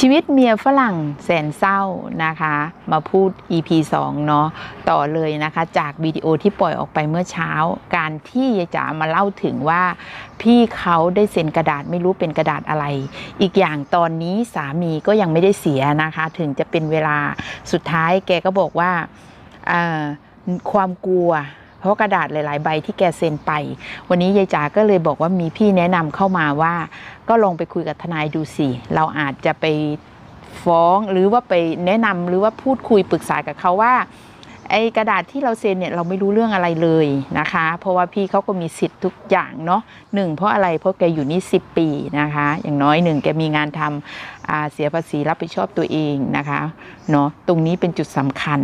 ชีวิตเมียฝรั่งแสนเศร้านะคะ มาพูด EP 2 เนาะต่อเลยนะคะ จากวิดีโอที่ปล่อยออกไปเมื่อเช้า การที่ยายจ๋ามาเล่าถึงว่า พี่เขาได้เซ็นกระดาษไม่รู้เป็นกระดาษอะไร อีกอย่างตอนนี้สามีก็ยังไม่ได้เสียนะคะ ถึงจะเป็นเวลาสุดท้ายแกก็บอกว่าความกลัว ราะกระดาษหลาย ๆ ใบที่แกเซ็นไป วันนี้ยายจ๋าก็เลยบอกว่ามีพี่แนะนำเข้ามาว่า ก็ลองไปคุยกับทนายดูสิ เราอาจจะไปฟ้องหรือว่าไปแนะนำหรือว่าพูดคุยปรึกษากับเขาว่า ไอ้กระดาษที่เราเซ็นเนี่ยเราไม่รู้เรื่องอะไรเลยนะคะ เพราะว่าพี่เขาก็มีสิทธิ์ทุกอย่างเนาะหนึ่งเพราะอะไรเพราะแกอยู่นี่ 10 ปีนะคะ อย่างน้อยหนึ่งแกมีงานทำเสียภาษีรับผิดชอบตัวเองนะคะเนาะตรงนี้เป็นจุดสำคัญ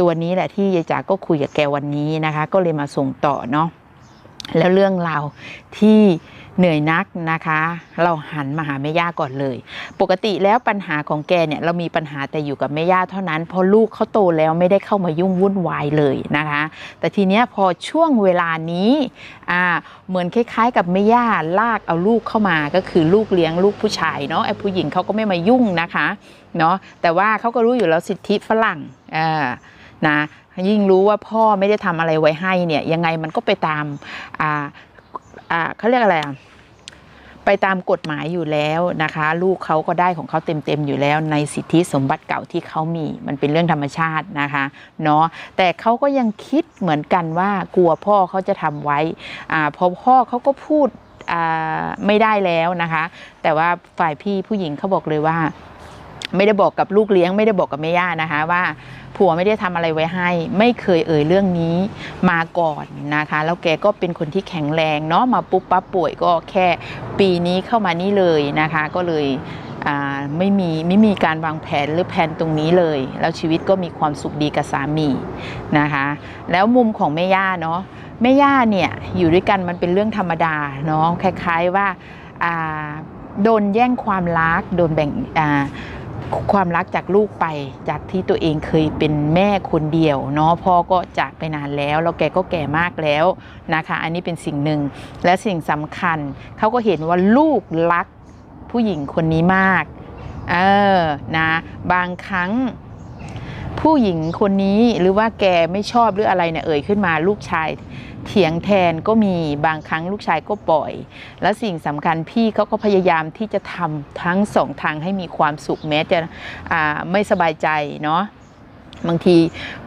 ตัวนี้แหละที่ยายจ๋าก็คุยกับแกวันนี้นะคะ ก็เลยมาส่งต่อเนาะ แล้วเรื่องราวที่เหนื่อยนักนะคะ เราหันมาหาแม่ย่าก่อนเลย ปกติแล้วปัญหาของแกเนี่ยเรามีปัญหาแต่อยู่กับแม่ย่าเท่านั้นพราะลูกเขาโตแล้วไม่ได้เข้ามายุ่งวุ่นวายเลยนะคะ แต่ทีเนี้ยพอช่วงเวลานี้อ่าเหมือนคล้ายๆ กับแม่ย่าลากเอาลูกเข้ามาก็คือลูกเลี้ยงลูกผู้ชายเนาะไอ้ผู้หญิงเขาก็ไม่มายุ่งนะคะเนาะแต่ว่าเขาก็รู้อยู่แล้วสิทธิฝรั่งอ่านะ ยิ่งรู้ว่าพ่อไม่ได้ทำอะไรไว้ให้เนี่ยยังไงมันก็ไปตามอ่าอ่าเขาเรียกอะไรอะไปตามกฎหมายอยู่แล้วนะคะ ลูกเขาก็ได้ของเขาเต็มๆอยู่แล้ว ในสิทธิสมบัติเก่าที่เขามี มันเป็นเรื่องธรรมชาตินะคะเนาะแต่เขาก็ยังคิดเหมือนกันว่ากลัวพ่อเขาจะทำไว้อ่าพอพ่อเขาก็พูดอ่าไม่ได้แล้วนะคะ แต่ว่าฝ่ายพี่ผู้หญิงเขาบอกเลยว่า ไม่ได้บอกกับลูกเลี้ยงไม่ได้บอกกับแม่ย่านะคะว่าผัวไม่ได้ทำอะไรไว้ให้ ไม่เคยเอ่ยเรื่องนี้มาก่อนนะคะ แล้วแกก็เป็นคนที่แข็งแรงเนาะมาปุ๊บปั๊บป่วยก็แค่ปีนี้เข้ามานี่เลยนะคะ ก็เลยไม่มีไม่มีการวางแผนหรือแผนตรงนี้เลย แล้วชีวิตก็มีความสุขดีกับสามีนะคะ แล้วมุมของแม่ย่าเนาะแม่ย่าเนี่ยอยู่ด้วยกันมันเป็นเรื่องธรรมดาเนาะคล้าย ๆว่าโดนแย่งความรักโดนแบ่ง ความรักจากลูกไปจากที่ตัวเองเคยเป็นแม่คนเดียวเนาะพ่อก็จากไปนานแล้วแล้วแกก็แก่มากแล้วนะคะ อันนี้เป็นสิ่งหนึ่งและสิ่งสำคัญเขาก็เห็นว่าลูกรักผู้หญิงคนนี้มากเออนะบางครั้งผู้หญิงคนนี้หรือว่าแกไม่ชอบหรืออะไรเนี่ยเอ่ยขึ้นมาลูกชาย เถียงแทนก็มีบางครั้งลูกชายก็ปล่อย และสิ่งสำคัญพี่เขาก็พยายามที่จะทำทั้งสองทางให้มีความสุขแม้จะไม่สบายใจเนาะบางที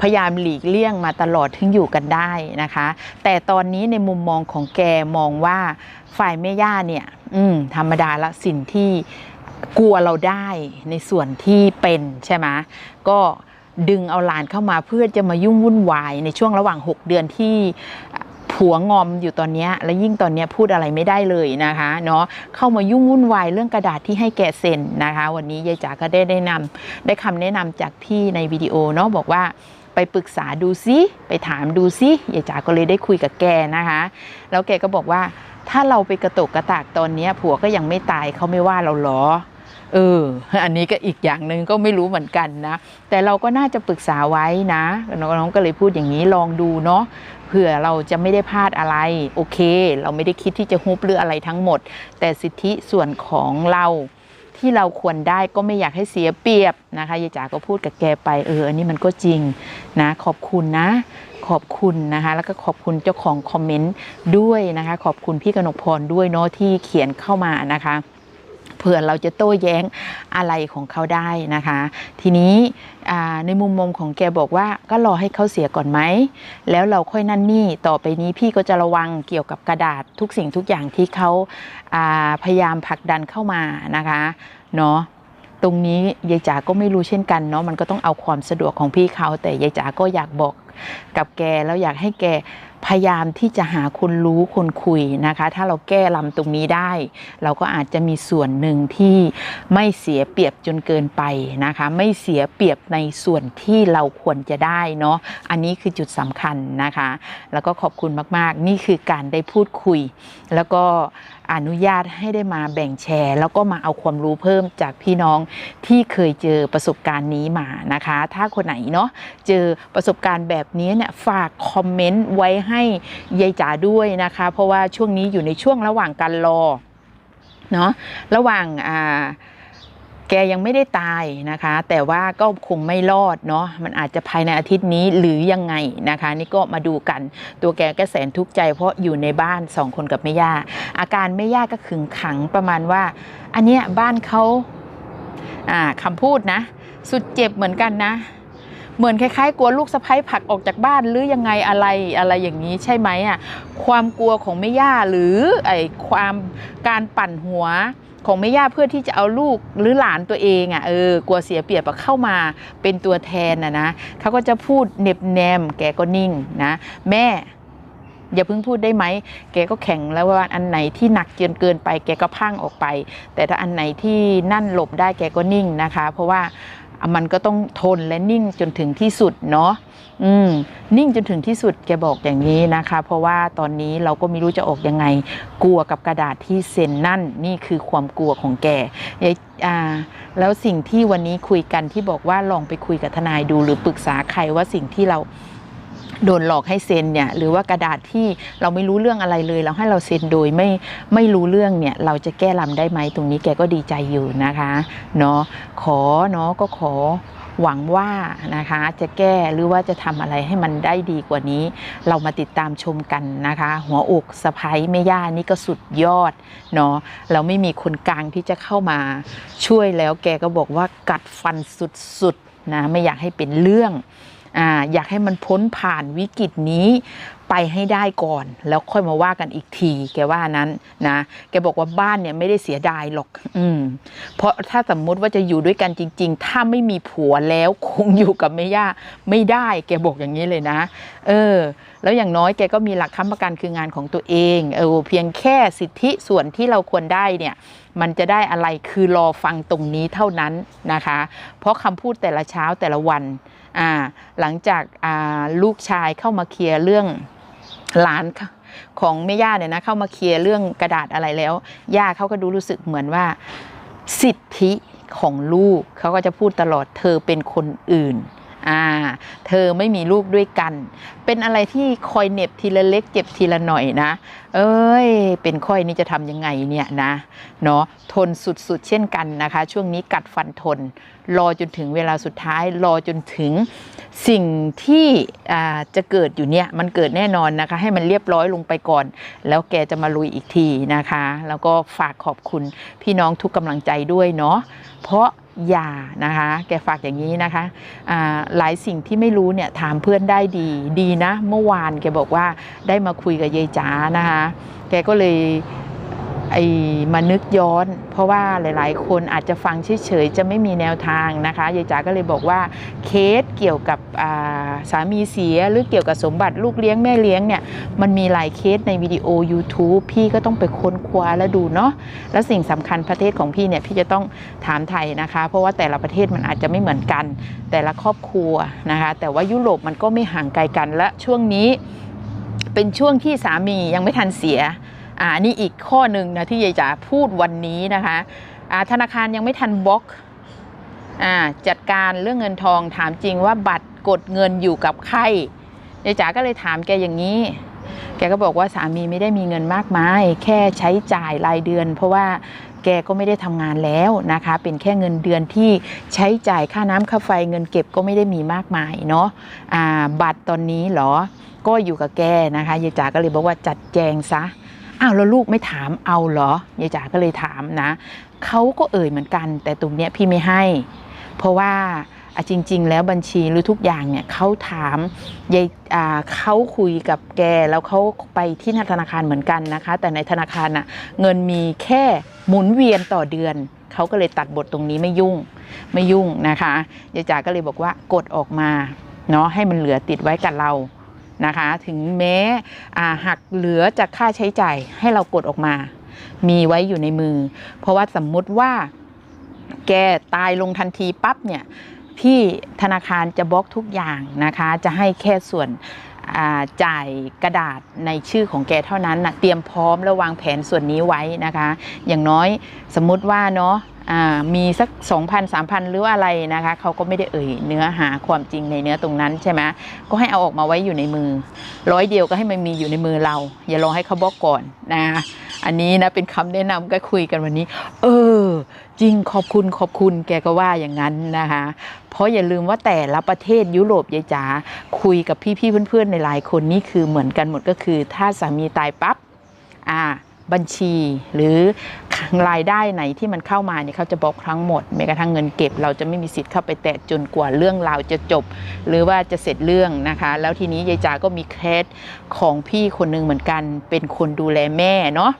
พยายามหลีกเลี่ยงมาตลอดถึงอยู่กันได้นะคะ แต่ตอนนี้ในมุมมองของแกมองว่าฝ่ายแม่ย่าเนี่ย อืม ธรรมดาละสิ่งที่กลัวเราได้ในส่วนที่เป็นใช่ไหมก็ดึงเอาหลานเข้ามาเพื่อจะมายุ่งวุ่นวายในช่วงระหว่าง 6 เดือนที่ ผัวงอมอยู่ตอนนี้แล้วยิ่งตอนนี้พูดอะไรไม่ได้เลยนะคะเนาะเข้ามายุ่งวุ่นวายเรื่องกระดาษที่ให้แกเซ็นนะคะ วันนี้ยายจ๋าก็ได้ได้นำได้คำแนะนำจากพี่ในวิดีโอเนาะบอกว่าไปปรึกษาดูซิไปถามดูซิยายจ๋าก็เลยได้คุยกับแกนะคะ แล้วแกก็บอกว่าถ้าเราไปกระตกกระตากตอนนี้ผัวก็ยังไม่ตายเขาไม่ว่าเราหรอเออ อันนี้ก็อีกอย่างหนึ่งก็ไม่รู้เหมือนกันนะ แต่เราก็น่าจะปรึกษาไว้นะ น้องๆก็เลยพูดอย่างนี้ลองดูเนาะ เผื่อเราจะไม่ได้พลาดอะไร โอเค เราไม่ได้คิดที่จะฮุบหรืออะไรทั้งหมด แต่สิทธิส่วนของเราที่เราควรได้ก็ไม่อยากให้เสียเปรียบนะคะยายจ๋าก็พูดกับแกไปเอออันนี้มันก็จริงนะขอบคุณนะ ขอบคุณนะคะ แล้วก็ขอบคุณเจ้าของคอมเมนต์ด้วยนะคะ ขอบคุณพี่กนกพรด้วยเนาะที่เขียนเข้ามานะคะ เผื่อเราจะโต้แย้งอะไรของเขาได้นะคะ ทีนี้ในมุมมองของแกบอกว่าก็รอให้เขาเสียก่อนไหม แล้วเราค่อยนั่นนี่ต่อไปนี้พี่ก็จะระวังเกี่ยวกับกระดาษทุกสิ่งทุกอย่างที่เขาาพยายามผลักดันเข้ามานะคะเนาะตรงนี้ยายจ๋าก็ไม่รู้เช่นกันเนาะมันก็ต้องเอาความสะดวกของพี่เขาแต่ยายจ๋าก็อยากบอกกับแกแล้วอยากให้แก พยายามที่จะหาคนรู้คนคุยนะคะ ถ้าเราแก้ลำตรงนี้ได้ เราก็อาจจะมีส่วนหนึ่งที่ไม่เสียเปรียบจนเกินไปนะคะ ไม่เสียเปรียบในส่วนที่เราควรจะได้เนาะอันนี้คือจุดสำคัญนะคะ แล้วก็ขอบคุณมาก ๆ นี่คือการได้พูดคุย แล้วก็ อนุญาตให้ได้มาแบ่งแชร์ แล้วก็มาเอาความรู้เพิ่มจากพี่น้องที่เคยเจอประสบการณ์นี้มานะคะ ถ้าคนไหนเนาะเจอประสบการณ์แบบนี้เนี่ยฝากคอมเมนต์ไว้ให้ยายจ๋าด้วยนะคะ เพราะว่าช่วงนี้อยู่ในช่วงระหว่างการรอเนาะระหว่างอ่า แกยังไม่ได้ตายนะคะ แต่ว่าก็คงไม่รอดเนาะมันอาจจะภายในอาทิตย์นี้หรือยังไงนะคะ นี่ก็มาดูกันตัวแกก็แสนทุกข์ใจ เพราะอยู่ในบ้านสองคนกับแม่ย่าอาการแม่ย่าก็ขึงขังประมาณว่า อันเนี้ยบ้านเขาอ่าคำพูดนะ สุดเจ็บเหมือนกันนะ เหมือนคล้ายๆ กลัวลูกสะพ้ยผลักออกจากบ้านหรือยังไงอะไรอะไรอย่างนี้ใช่ไหมอะความกลัวของแม่ย่าหรือไอ้ความการปั่นหัว ของแม่ย่าเพื่อที่จะเอาลูกหรือหลานตัวเองอะเออกลัวเสียเปรียบเข้ามาเป็นตัวแทนน่ะนะเขาก็จะพูดเน็บแนม แกก็นิ่งนะแม่อย่าเพิ่งพูดได้ไหม แกก็แข็งแล้วว่าอันไหนที่หนักเกินเกินไป แกก็พังออกไป แต่ถ้าอันไหนที่นั่นหลบได้แกก็นิ่งนะคะ เพราะว่า มันก็ต้องทนและนิ่งจนถึงที่สุดเนาะอืมนิ่งจนถึงที่สุดแกบอกอย่างนี้นะคะ เพราะว่าตอนนี้เราก็ไม่รู้จะออกยังไง กลัวกับกระดาษที่เซ็นนั่นนี่คือความกลัวของแกยายอ่าแล้วสิ่งที่วันนี้คุยกันที่บอกว่าลองไปคุยกับทนายดูหรือปรึกษาใครว่าสิ่งที่เรา โดนหลอกให้เซ็นเนี่ยหรือว่ากระดาษที่เราไม่รู้เรื่องอะไรเลยเราให้เราเซ็นโดยไม่ไม่รู้เรื่องเนี่ยเราจะแก้ลำได้ไหมตรงนี้แกก็ดีใจอยู่นะคะเนาะขอเนาะก็ขอหวังว่านะคะจะแก้หรือว่าจะทำอะไรให้มันได้ดีกว่านี้ เรามาติดตามชมกันนะคะ หัวอกสะพ้ายแม่ย่านี่ก็สุดยอดเนาะเราไม่มีคนกลางที่จะเข้ามาช่วยแล้วแกก็บอกว่ากัดฟันสุดๆนะไม่อยากให้เป็นเรื่อง อ่าอยากให้มันพ้นผ่านวิกฤตนี้ไปให้ได้ก่อน แล้วค่อยมาว่ากันอีกที แกว่านั้นนะแกบอกว่าบ้านเนี่ยไม่ได้เสียดายหรอก อืม เพราะถ้าสมมุติว่าจะอยู่ด้วยกันจริง ๆ ถ้าไม่มีผัวแล้วคงอยู่กับแม่ย่าไม่ได้ แกบอกอย่างนี้เลยนะ เออ แล้วอย่างน้อยแกก็มีหลักค้ำประกันคืองานของตัวเองเออเพียงแค่สิทธิส่วนที่เราควรได้เนี่ย มันจะได้อะไรคือรอฟังตรงนี้เท่านั้นนะคะ เพราะคำพูดแต่ละเช้าแต่ละวัน อ่าหลังจากอ่าลูกชายเข้ามาเคลียร์เรื่องหลานของแม่ย่าเนี่ยนะเข้ามาเคลียร์เรื่องกระดาษอะไรแล้วย่าเขาก็ดูรู้สึกเหมือนว่าสิทธิของลูกเขาก็จะพูดตลอดเธอเป็นคนอื่น อ่า เธอไม่มีลูกด้วยกัน เป็นอะไรที่คอยเหน็บทีละเล็กเจ็บทีละหน่อยนะ เอ้ย เป็นค่อยนี่จะทำยังไงเนี่ยนะ เนาะทนสุดๆ เช่นกันนะคะ ช่วงนี้กัดฟันทน รอจนถึงเวลาสุดท้าย รอจนถึงสิ่งที่จะเกิดอยู่เนี่ยมันเกิดแน่นอนนะคะ ให้มันเรียบร้อยลงไปก่อน แล้วแกจะมาลุยอีกทีนะคะ แล้วก็ฝากขอบคุณพี่น้องทุกกำลังใจด้วยเนาะเพราะ อย่านะคะ แกฝากอย่างนี้นะคะหลายสิ่งที่ไม่รู้เนี่ยถามเพื่อนได้ดี ดีนะ เมื่อวานแกบอกว่าได้มาคุยกับยายจ๋านะคะ แกก็เลย ไอ้มานึกย้อน เพราะว่าหลาย ๆ คนอาจจะฟังเฉยๆจะไม่มีแนวทางนะคะยายจ๋าก็เลยบอกว่าเคสเกี่ยวกับาสามีเสียหรือเกี่ยวกับสมบัติลูกเลี้ยงแม่เลี้ยงเนี่ยมันมีหลายเคสในวิดีโอ YouTube พี่ก็ต้องไปค้นคว้าแล้วดูเนาะแล้วสิ่งสำคัญประเทศของพี่เนี่ยพี่จะต้องถามไทยนะคะ เพราะว่าแต่ละประเทศมันอาจจะไม่เหมือนกัน แต่ละครอบครัวนะคะแต่ว่ายุโรปมันก็ไม่ห่างไกลกันและช่วงนี้เป็นช่วงที่สามียังไม่ทันเสีย อ่านี่อีกข้อหนึ่งนะที่ยายจ๋าพูดวันนี้นะคะอ่าธนาคารยังไม่ทันบล็อกอ่าจัดการเรื่องเงินทองถามจริงว่าบัตรกดเงินอยู่กับใครยายจ๋าก็เลยถามแกอย่างนี้ แกก็บอกว่าสามีไม่ได้มีเงินมากมาย แค่ใช้จ่ายรายเดือน เพราะว่าแกก็ไม่ได้ทำงานแล้วนะคะ เป็นแค่เงินเดือนที่ใช้จ่ายค่าน้ำค่าไฟเงินเก็บก็ไม่ได้มีมากมายเนาะอ่าบัตรตอนนี้หรอ ก็อยู่กับแกนะคะยายจ๋าก็เลยบอกว่าจัดแจงซะ อ้าวแล้วลูกไม่ถามเอาเหรอยายจ๋าก็เลยถามนะเขาก็เอ่ยเหมือนกัน แต่ตรงเนี้ยพี่ไม่ให้ เพราะว่าจริง ๆ แล้วบัญชีหรือทุกอย่างเนี่ยเขาถามยายอ่าเขาคุยกับแกแล้วเขาไปที่ธนาคารเหมือนกันนะคะ แต่ในธนาคารน่ะเงินมีแค่หมุนเวียนต่อเดือนเขาก็เลยตัดบทตรงนี้ไม่ยุ่งไม่ยุ่งนะคะยายจ๋าก็เลยบอกว่ากดออกมาเนาะให้มันเหลือติดไว้กับเรา นะคะ ถึงแม้อ่าหักเหลือจากค่าใช้จ่ายให้เรากดออกมา มีไว้อยู่ในมือ เพราะว่าสมมุติว่าแกตายลงทันทีปั๊บเนี่ยพี่ธนาคารจะบล็อกทุกอย่างนะคะ จะให้แค่ส่วนจ่ายกระดาษในชื่อของแกเท่านั้นนะเตรียมพร้อมและวางแผนส่วนนี้ไว้นะคะ อย่างน้อยสมมุติว่าเนาะ มีสัก 2,000 3,000 หรือว่าอะไรนะคะเขาก็ไม่ได้เอ่ยเนื้อหาความจริงในเนื้อตรงนั้นใช่ไหมก็ให้เอาออกมาไว้อยู่ในมือ ร้อยเดียวก็ให้มันมีอยู่ในมือเรา อย่ารอให้เขาบอกก่อนนะอันนี้นะเป็นคำแนะนำก็คุยกันวันนี้ เออ จริงขอบคุณขอบคุณแกก็ว่าอย่างนั้นนะคะ เพราะอย่าลืมว่าแต่ละประเทศยุโรปยายจ๋าคุยกับพี่ๆเพื่อนๆในหลายคนนี่คือเหมือนกันหมดก็คือ ถ้าสามีตายปั๊บอ่า บัญชีหรือรายได้ไหนที่มันเข้ามาเนี่ยเขาจะบอกทั้งหมดแม้กระทั่งเงินเก็บ เราจะไม่มีสิทธิ์เข้าไปแตะจนกว่าเรื่องราวจะจบ หรือว่าจะเสร็จเรื่องนะคะ แล้วทีนี้ยายจ๋าก็มีเคสของพี่คนหนึงเหมือนกัน เป็นคนดูแลแม่เนาะ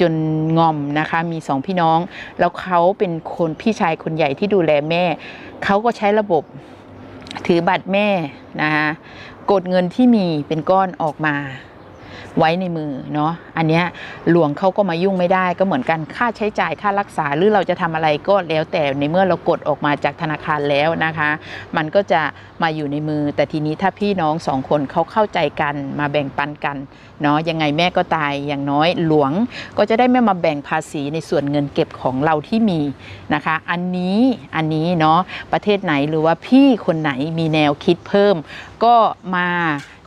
จนงอมนะคะมีสองพี่น้อง แล้วเขาเป็นคนพี่ชายคนใหญ่ที่ดูแลแม่ เขาก็ใช้ระบบถือบัตรแม่นะคะกดเงินที่มีเป็นก้อนออกมา ไว้ในมือเนาะอันเนี้ยหลวงเขาก็มายุ่งไม่ได้ก็เหมือนกันค่าใช้จ่ายค่ารักษาหรือเราจะทำอะไรก็แล้วแต่ในเมื่อเรากดออกมาจากธนาคารแล้วนะคะ มันก็จะมาอยู่ในมือ แต่ทีนี้ถ้าพี่น้องสองคนเขาเข้าใจกันมาแบ่งปันกันเนาะยังไงแม่ก็ตายอย่างน้อยหลวงก็จะได้ไม่มาแบ่งภาษีในส่วนเงินเก็บของเราที่มีนะคะ อันนี้อันนี้เนาะประเทศไหนหรือว่าพี่คนไหนมีแนวคิดเพิ่ม ก็มา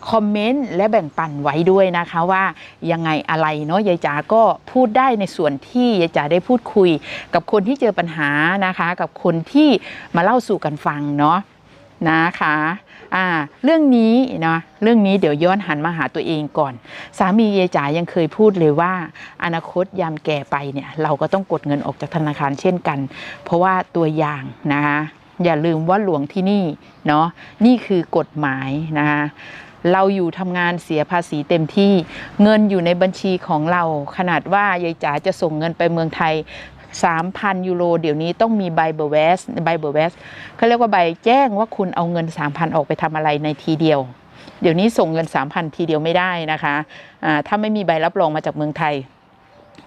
คอมเมนต์และแบ่งปันไว้ด้วยนะคะว่ายังไงอะไรเนาะยายจ๋าก็พูดได้ในส่วนที่ยายจ๋าได้พูดคุย กับคนที่เจอปัญหานะคะ กับคนที่มาเล่าสู่กันฟังเนาะนะคะอ่าเรื่องนี้เนาะเรื่องนี้เดี๋ยวย้อนหันมาหาตัวเองก่อน สามียายจ๋ายังเคยพูดเลยว่า อนาคตยามแก่ไปเนี่ยเราก็ต้องกดเงินออกจากธนาคารเช่นกัน เพราะว่าตัวอย่างนะคะอย่าลืมว่าหลวงที่นี่เนาะนี่คือกฎหมายนะคะ เราอยู่ทำงานเสียภาษีเต็มที่ เงินอยู่ในบัญชีของเรา ขนาดว่ายายจ๋าจะส่งเงินไปเมืองไทย 3,000 ยูโร เดี๋ยวนี้ต้องมีใบเบอร์เวสใบเบอร์เวสเขาเรียกว่าใบแจ้งว่าคุณเอาเงิน 3,000 ออกไปทำอะไรในทีเดียว เดี๋ยวนี้ส่งเงิน 3,000 ทีเดียวไม่ได้นะคะอ่าถ้าไม่มีใบรับรองมาจากเมืองไทย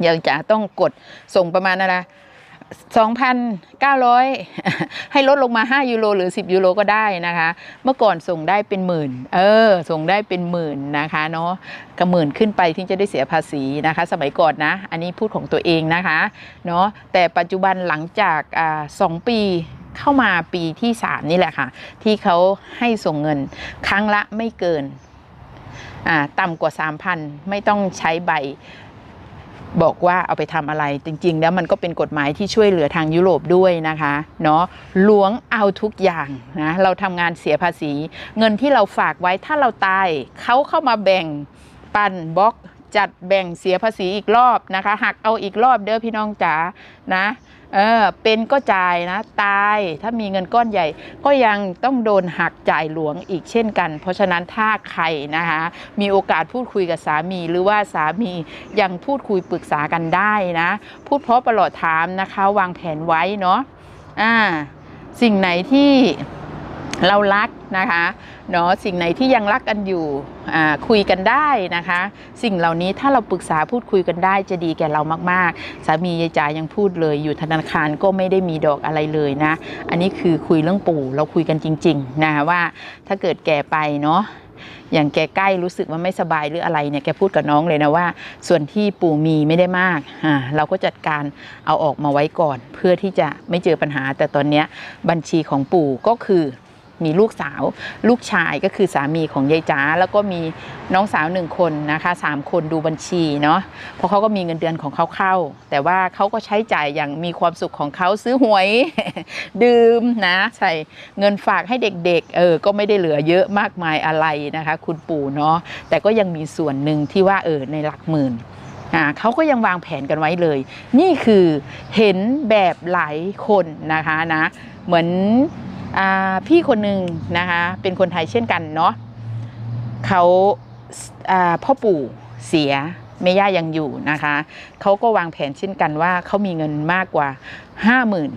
ยังจะต้องกดส่งประมาณอะไร 2,900 ให้ลดลงมา 5 ยูโรหรือ 10 ยูโรก็ได้นะคะ เมื่อก่อนส่งได้เป็นหมื่น เออ ส่งได้เป็นหมื่นนะคะเนาะกระหมื่นขึ้นไปที่จะได้เสียภาษีนะคะ สมัยก่อนนะ อันนี้พูดของตัวเองนะคะเนาะแต่ปัจจุบันหลังจากอ่าสองปีเข้ามาปีที่ 3 นี่แหละค่ะ ที่เขาให้ส่งเงินครั้งละไม่เกินอ่าต่ำกว่า 3,000 ไม่ต้องใช้ใบ บอกว่าเอาไปทำอะไรจริง ๆ แล้วมันก็เป็นกฎหมายที่ช่วยเหลือทางยุโรปด้วยนะคะเนาะล้วงเอาทุกอย่างนะเราทำงานเสียภาษี เงินที่เราฝากไว้ถ้าเราตายเขาเข้ามาแบ่งปันบล็อก จัดแบ่งเสียภาษีอีกรอบนะคะหักเอาอีกรอบเด้อพี่น้องจ๋านะเออเป็นก็จ่ายนะตายถ้ามีเงินก้อนใหญ่ ก็ยังต้องโดนหักจ่ายหลวงอีกเช่นกัน เพราะฉะนั้นถ้าใครนะคะมีโอกาสพูดคุยกับสามี หรือว่าสามียังพูดคุยปรึกษากันได้นะ พูดเพราะประหลอดถามนะคะ วางแผนไว้เนาะอ่าสิ่งไหนที่ เรารักนะคะเนาะสิ่งไหนที่ยังรักกันอยู่คุยกันได้นะคะ สิ่งเหล่านี้ถ้าเราปรึกษาพูดคุยกันได้จะดีแก่เรามากๆ สามียายจ๋ายังพูดเลยอยู่ธนาคารก็ไม่ได้มีดอกอะไรเลยนะ อันนี้คือคุยเรื่องปู่เราคุยกันจริงๆนะคะว่าถ้าเกิดแก่ไปเนาะอย่างแกใกล้รู้สึกว่าไม่สบายหรืออะไรเนี่ยแกพูดกับน้องเลยนะว่า ส่วนที่ปู่มีไม่ได้มากอ่าเราก็จัดการเอาออกมาไว้ก่อน เพื่อที่จะไม่เจอปัญหา แต่ตอนเนี้ยบัญชีของปู่ก็คือ มีลูกสาว ลูกชายก็คือสามีของยายจ๋าแล้วก็มีน้องสาวหนึ่งคนนะคะสามคนดูบัญชีเนาะเพราะเขาก็มีเงินเดือนของเขาเข้า แต่ว่าเขาก็ใช้จ่ายอย่างมีความสุขของเขาซื้อหวย ดื่มนะใส่เงินฝากให้เด็กๆเออก็ไม่ได้เหลือเยอะมากมายอะไรนะคะ คุณปู่เนาะแต่ก็ยังมีส่วนหนึ่งที่ว่าเออในหลักหมื่นอ่าเขาก็ยังวางแผนกันไว้เลย นี่คือเห็นแบบหลายคนนะคะนะ เหมือน พี่คนหนึ่งนะคะเป็นคนไทยเช่นกันเนาะเขาาพ่อปู่เสียแม่ย่ายังอยู่นะคะเขาก็วางแผนเช่นกันว่าเขามีเงินมากกว่าห้าหมื่น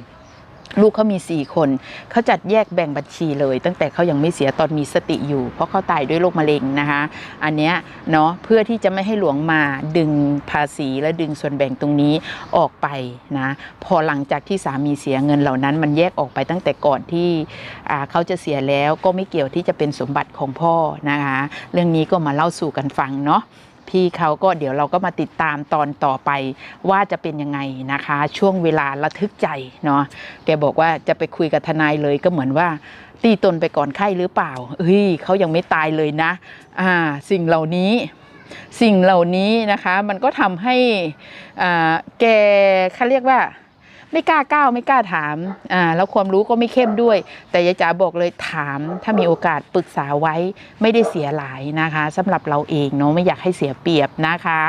ลูกเขามีสี่คน เขาจัดแยกแบ่งบัญชีเลย ตั้งแต่เขายังไม่เสียตอนมีสติอยู่ เพราะเขาตายด้วยโรคมะเร็งนะคะ อันเนี้ยเนาะเพื่อที่จะไม่ให้หลวงมาดึงภาษีและดึงส่วนแบ่งตรงนี้ออกไปนะ พอหลังจากที่สามีเสียเงินเหล่านั้น มันแยกออกไปตั้งแต่ก่อนที่เขาจะเสียแล้วก็ไม่เกี่ยวที่จะเป็นสมบัติของพ่อนะคะ เรื่องนี้ก็มาเล่าสู่กันฟังเนาะ พี่เขาก็เดี๋ยวเราก็มาติดตามตอนต่อไปว่าจะเป็นยังไงนะคะ ช่วงเวลาระทึกใจเนาะแกบอกว่าจะไปคุยกับทนายเลยก็เหมือนว่า ตีตนไปก่อนไข้หรือเปล่าเฮ้ยเขายังไม่ตายเลยนะ อ่า สิ่งเหล่านี้สิ่งเหล่านี้นะคะ มันก็ทำให้อ่าแกเขาเรียกว่า ไม่กล้าก้าวไม่กล้าถามอ่าแล้วความรู้ก็ไม่เข้มด้วย แต่ยายจ๋าบอกเลยถาม ถ้ามีโอกาสปรึกษาไว้ไม่ได้เสียหลายนะคะสำหรับเราเองเนาะไม่อยากให้เสียเปรียบนะคะ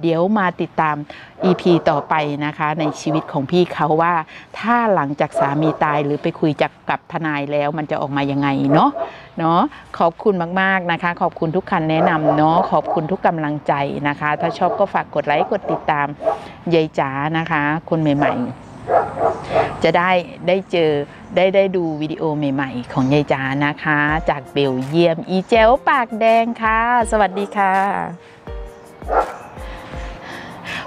เดี๋ยวมาติดตาม EP ต่อไปนะคะ ในชีวิตของพี่เขาว่า ถ้าหลังจากสามีตายหรือไปคุยจากกับทนายแล้วมันจะออกมายังไงเนาะเนาะขอบคุณมากๆนะคะ ขอบคุณทุกคันแนะนำเนาะขอบคุณทุกกำลังใจนะคะ ถ้าชอบก็ฝากกดไลค์กดติดตามยายจ๋านะคะ คนใหม่ ๆ จะได้ได้เจอได้ได้ดูวิดีโอใหม่ ๆ ของยายจานะคะ จากเบลเยียม อีเจลปากแดงค่ะ สวัสดีค่ะ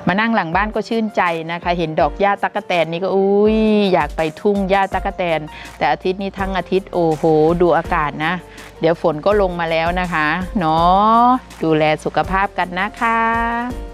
มานั่งหลังบ้านก็ชื่นใจนะคะ เห็นดอกหญ้าตั๊กแตนนี่ก็อุ้ยอยากไปทุ่งหญ้าตั๊กแตน แต่อาทิตย์นี้ทั้งอาทิตย์โอ้โห ดูอากาศนะ เดี๋ยวฝนก็ลงมาแล้วนะคะเนาะดูแลสุขภาพกันนะคะ